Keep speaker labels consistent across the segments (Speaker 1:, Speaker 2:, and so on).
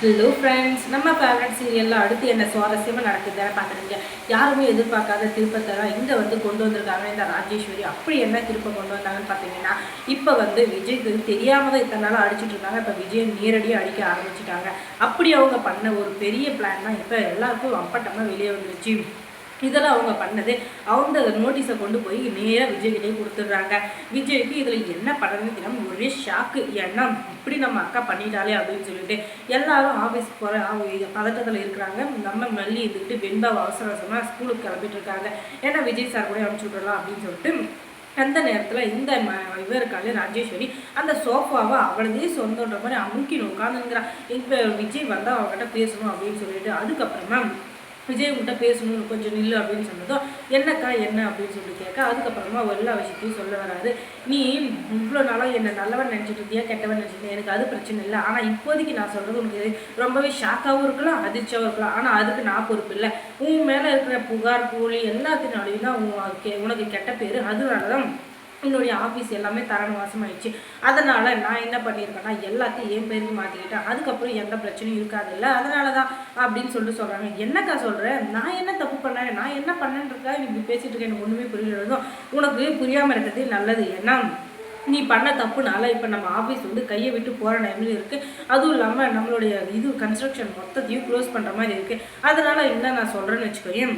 Speaker 1: Hello friends நம்ம favourite சீரியலில் அடுத்து என்ன சுவாரஸ்யமாக நடக்குதுன்னு பார்க்குறீங்க யாருமே எதிர்பார்க்காத திருப்பத்தை தான் இங்கே வந்து கொண்டு வந்திருக்காங்க. இந்த ராஜேஸ்வரி அப்படி என்ன திருப்ப கொண்டு வந்தாங்கன்னு பார்த்தீங்கன்னா இப்போ வந்து விஜய்க்கு தெரியாமல் தான் இத்தனை நாளாக அடிச்சுட்டு இருந்தாங்க இப்போ விஜய் நேரடியாக அடிக்க ஆரம்பிச்சிட்டாங்க. அப்படி அவங்க பண்ண ஒரு பெரிய பிளான் தான் இப்போ எல்லாருக்கும் அப்பட்டமாக வெளியே வந்துருச்சு. இதெல்லாம் அவங்க பண்ணது. அவங்க நோட்டீஸை கொண்டு போய் நேராக விஜய்கிட்டே கொடுத்துட்றாங்க. விஜய்க்கு இதில் என்ன பண்ணணும்னு தெரியாமல் ஒரே ஷாக்கு ஏன்னா இப்படி நம்ம அக்கா பண்ணிட்டாலே அப்படின்னு சொல்லிட்டு எல்லாரும் ஆஃபீஸ் போகிற பதட்டத்தில் இருக்கிறாங்க. நம்ம மல்லி இருந்துக்கிட்டு வெண்பாவை அவசர அவசரமாக ஸ்கூலுக்கு கிளம்பிட்டு இருக்காங்க. ஏன்னா விஜய் சார் கூட அனுப்பிச்சி விட்றலாம் அப்படின்னு சொல்லிட்டு அந்த நேரத்தில் இந்த ம இவர் இருக்காலே ராஜேஸ்வரி அந்த சோஃபாவை அவளதே சொந்தன்ற மாதிரி அமுக்கி உட்காந்துங்கிறான் இப்போ விஜய் வந்தால் அவங்ககிட்ட பேசணும் அப்படின்னு சொல்லிட்டு அதுக்கப்புறமா விஜய் உங்கள்கிட்ட பேசணும் கொஞ்சம் நில்லு அப்படின்னு சொன்னதும் என்னக்கா என்ன? அப்படின்னு சொல்லிட்டு கேட்க அதுக்கப்புறமா அவர் எல்லா விஷயத்தையும் சொல்ல வராது நீ இவ்வளோ நாளாக என்ன நல்லவன் நினச்சிட்டு இருந்தியா கெட்டவன் நினச்சிட்டு எனக்கு அது பிரச்சனை இல்லை. ஆனால் இப்போதைக்கு நான் சொல்கிறது உனக்கு ரொம்பவே ஷாக்காகவும் இருக்கலாம் அதிர்ச்சியாகவும் இருக்கலாம். ஆனால் அதுக்கு நான் பொறுப்பு இல்லை. உன் மேலே இருக்கிற புகார் கூலி எல்லாத்தினாலையும் தான் உனக்கு கெட்ட பேர். அதனால தான் என்னுடைய ஆஃபீஸ் எல்லாமே தரணுவாசமாயிடுச்சு அதனால் நான் என்ன பண்ணியிருக்கேன்னா எல்லாத்தையும் என் பேருக்கு மாற்றிக்கிட்டேன் அதுக்கப்புறம் எந்த பிரச்சனையும் இருக்காது இல்லை அதனால தான் அப்படின்னு சொல்லிட்டு சொல்கிறாங்க என்னக்கா சொல்கிறேன் நான் என்ன தப்பு பண்ணேன்? நான் என்ன பண்ணேன்றதுக்காக நீ இப்படி பேசிகிட்டு இருக்கேன் எனக்கு ஒன்றுமே புரியல. உனக்கு புரியாமல் இருக்கிறது நல்லது. ஏன்னா நீ பண்ண தப்புனால இப்போ நம்ம ஆஃபீஸ் வந்து கையை விட்டு போகிற டைமில் இருக்குது அதுவும் இல்லாமல் நம்மளுடைய இது கன்ஸ்ட்ரக்ஷன் மொத்தத்தையும் க்ளோஸ் பண்ணுற மாதிரி இருக்குது அதனால் என்ன நான் சொல்கிறேன்னு வச்சுக்கோயேன்.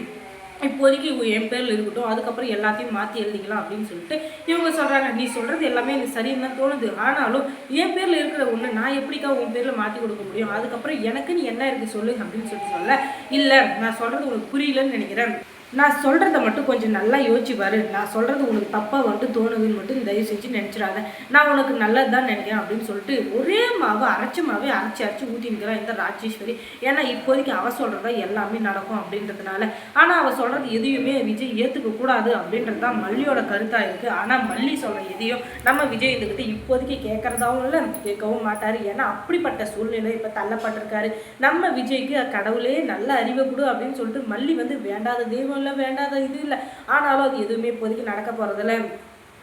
Speaker 1: இப்போதைக்கு என் பேரில் இருக்கட்டும் அதுக்கப்புறம் எல்லாத்தையும் மாற்றி எழுதிக்கலாம் அப்படின்னு சொல்லிட்டு இவங்க சொல்கிறாங்க நீ சொல்கிறது எல்லாமே எனக்கு சரின்னு தான் தோணுது. ஆனாலும் என் பேரில் இருக்கிற ஒன்று நான் எப்படிக்கா உன் பேரில் மாற்றி கொடுக்க முடியும்? அதுக்கப்புறம் எனக்கு நீ என்ன இருக்குது சொல்லு அப்படின்னு சொல்லிட்டு சொல்ல இல்லை நான் சொல்கிறது உனக்கு புரியலன்னு நினைக்கிறேன். நான் சொல்கிறத மட்டும் கொஞ்சம் நல்லா யோசிச்சு பாரு. நான் சொல்கிறது உனக்கு தப்பாக வந்துட்டு தோணுதுன்னு மட்டும் தயவு செஞ்சு நினச்சிடாத. நான் உனக்கு நல்லது தான் நினைக்கிறேன் அப்படின்னு சொல்லிட்டு ஒரே மாவு அரைச்ச மாவே அரைச்சி அரைச்சி ஊற்றினுக்கிறான் இந்த ராஜேஸ்வரி. ஏன்னா இப்போதைக்கு அவள் சொல்கிறதா எல்லாமே நடக்கும் அப்படின்றதுனால. ஆனால் அவள் சொல்கிறது எதையுமே விஜய் ஏற்றுக்க கூடாது அப்படின்றது தான் மல்லியோட கருத்தாக இருக்குது ஆனால் மல்லி சொல்கிற எதையும் நம்ம விஜய் இதுக்கிட்ட இப்போதைக்கு கேட்குறதாவும் இல்லை கேட்கவும் மாட்டார். ஏன்னா அப்படிப்பட்ட சூழ்நிலை இப்போ தள்ளப்பட்டிருக்காரு. நம்ம விஜய்க்கு கடவுளே நல்ல அறிவை கொடு அப்படின்னு சொல்லிட்டு மல்லி வந்து வேண்டாத தெய்வம் இல்லை வேண்டாத இது இல்லை. ஆனாலும் அது எதுவுமே இப்போதைக்கு நடக்க போகிறதில்ல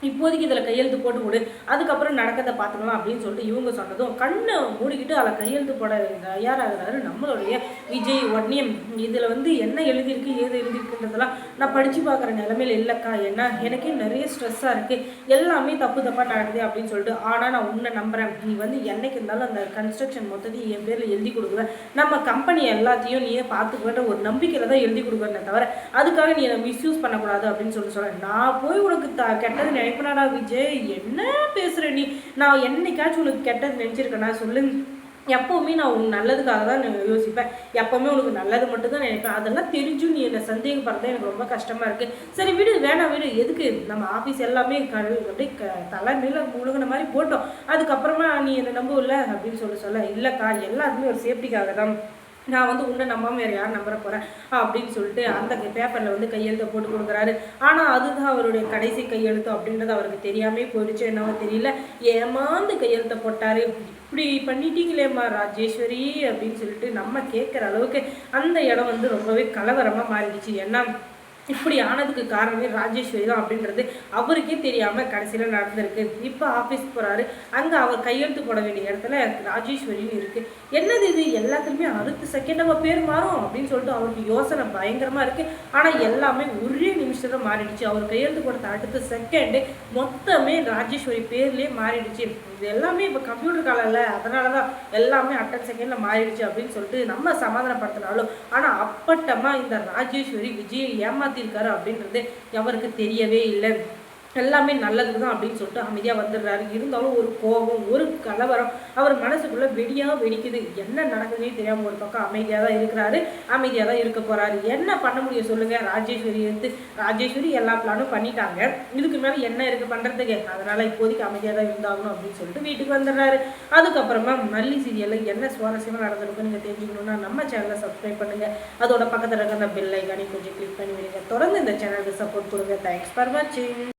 Speaker 1: இப்போதைக்கு இதில் கையெழுத்து போட்டு விடு அதுக்கப்புறம் நடக்கதை பார்த்துக்கலாம் அப்படின்னு சொல்லிட்டு இவங்க சொன்னதும் கண்ணை மூடிக்கிட்டு அதில் கையெழுத்து போட தயாராகிறாரு நம்மளுடைய விஜய் உடனே இதில் வந்து என்ன எழுதியிருக்கு ஏது எழுதியிருக்குன்றதெல்லாம் நான் படித்து பார்க்குற நிலமையில இல்லைக்கா. என்ன எனக்கே நிறைய ஸ்ட்ரெஸ்ஸாக இருக்குது எல்லாமே தப்பு தப்பாக நடக்குது அப்படின்னு சொல்லிட்டு ஆனால் நான் உன்னை நம்புகிறேன் நீ வந்து என்னைக்கு இருந்தாலும் அந்த கன்ஸ்ட்ரக்ஷன் மொத்தத்தையும் என் பேரில் எழுதி கொடுக்குவேன் நம்ம கம்பெனி எல்லாத்தையும் நீயே பார்த்துக்குவேன்ற ஒரு நம்பிக்கையில் தான் எழுதி கொடுக்குறேனே தவிர அதுக்காக நீ என்னை மிஸ்யூஸ் பண்ணக்கூடாது அப்படின்னு சொல்லி சொல்கிறேன் நான் போய் உனக்கு த கெட்டது பயப்படாடா விஜய். என்ன பேசுகிற நீ? நான் என்னைக்காச்சும் உனக்கு கெட்டது நினச்சிருக்கேனா சொல்லு. எப்போவுமே நான் உனக்கு நல்லதுக்காக தான் யோசிப்பேன். எப்போவுமே உனக்கு நல்லது மட்டும் தான் நினைப்பேன். அதெல்லாம் தெரிஞ்சும் நீ என்னை சந்தேகப்படுறது எனக்கு ரொம்ப கஷ்டமாக இருக்குது சரி விடு வேணாம் விடு. எதுக்கு? நம்ம ஆஃபீஸ் எல்லாமே கழுவி அப்படியே க தலைமையில் முழுகின மாதிரி போட்டோம். அதுக்கப்புறமா நீ என்னை நம்பவில்லை அப்படின்னு சொல்லி சொல்ல. இல்லைக்கா எல்லாத்துக்குமே ஒரு சேஃப்டிக்காக தான். நான் வந்து உன்னை நம்பாமல் வேறு யார் நம்புற போகிறேன் அப்படின்னு சொல்லிட்டு அந்த பேப்பரில் வந்து கையெழுத்தை போட்டு கொடுக்குறாரு. ஆனால் அதுதான் அவருடைய கடைசி கையெழுத்து அப்படின்றது அவருக்கு தெரியாமே போயிடுச்சு. என்னவோ தெரியல. ஏமாந்து கையெழுத்தை போட்டார். இப்படி பண்ணிட்டீங்களேம்மா ராஜேஸ்வரி அப்படின்னு சொல்லிட்டு நம்ம கேட்குற அளவுக்கு அந்த இடம் வந்து ரொம்பவே கலவரமாக மாறிடுச்சு. ஏன்னா இப்படி ஆனதுக்கு காரணமே ராஜேஸ்வரி தான் அப்படின்றது அவருக்கே தெரியாமல் கடைசியில் நடந்திருக்கு. இப்போ ஆஃபீஸ் போகிறாரு அங்கே அவர் கையெழுத்து போட வேண்டிய இடத்துல ராஜேஸ்வரின்னு இருக்குது என்னது இது? எல்லாத்துலேயுமே அடுத்த செகண்ட் நம்ம பேர் மாறும் அப்படின்னு சொல்லிட்டு அவருக்கு யோசனை பயங்கரமாக இருக்குது ஆனால் எல்லாமே ஒரே நிமிஷத்தில் மாறிடுச்சு. அவர் கையெழுத்து கொடுத்த அடுத்த செகண்டு மொத்தமே ராஜேஸ்வரி பேர்லேயே மாறிடுச்சு. இது எல்லாமே இப்போ கம்ப்யூட்டர் காலம் இல்லை. அதனால தான் எல்லாமே அட்டன் செகண்டில் மாறிடுச்சு அப்படின்னு சொல்லிட்டு நம்ம சமாதானப்படுத்தினாலும் ஆனால் அப்பட்டமாக இந்த ராஜேஸ்வரி விஜயை ஏமாத்திருக்காரு அப்படின்றது அவருக்கு தெரியவே இல்லை. எல்லாமே நல்லது தான் அப்படின்னு சொல்லிட்டு அமைதியாக வந்துடுறாரு. இருந்தாலும் ஒரு கோபம் ஒரு கலவரம். அவர் மனசுக்குள்ளே வெடியாக வெடிக்குது. என்ன நடக்குதுன்னே தெரியாமல் ஒரு பக்கம் அமைதியாக தான் இருக்கிறாரு. அமைதியாக தான் இருக்க போகிறாரு என்ன பண்ண முடியும் சொல்லுங்கள் ராஜேஸ்வரி எடுத்து ராஜேஸ்வரி எல்லா பிளானும் பண்ணிட்டாங்க. இதுக்கு மேலே என்ன இருக்குது பண்ணுறதுக்கு அதனால் இப்போதைக்கு அமைதியாக தான் இருந்தாகணும் அப்படின்னு சொல்லிட்டு வீட்டுக்கு வந்துடுறாரு. அதுக்கப்புறமா மல்லி சீரியலில் என்ன சுவாரஸ்யமாக நடந்திருக்குன்னு நீங்கள் தெரிஞ்சுக்கணுன்னா நம்ம சேனலை சப்ஸ்கிரைப் பண்ணுங்கள் அதோட பக்கத்தில் இருக்க அந்த பெல் ஐக்கானே கொஞ்சம் கிளிக் பண்ணி விடுங்க தொடர்ந்து இந்த சேனலுக்கு சப்போர்ட் கொடுங்க. தேங்க்ஸ் ஃபார் வாட்சிங்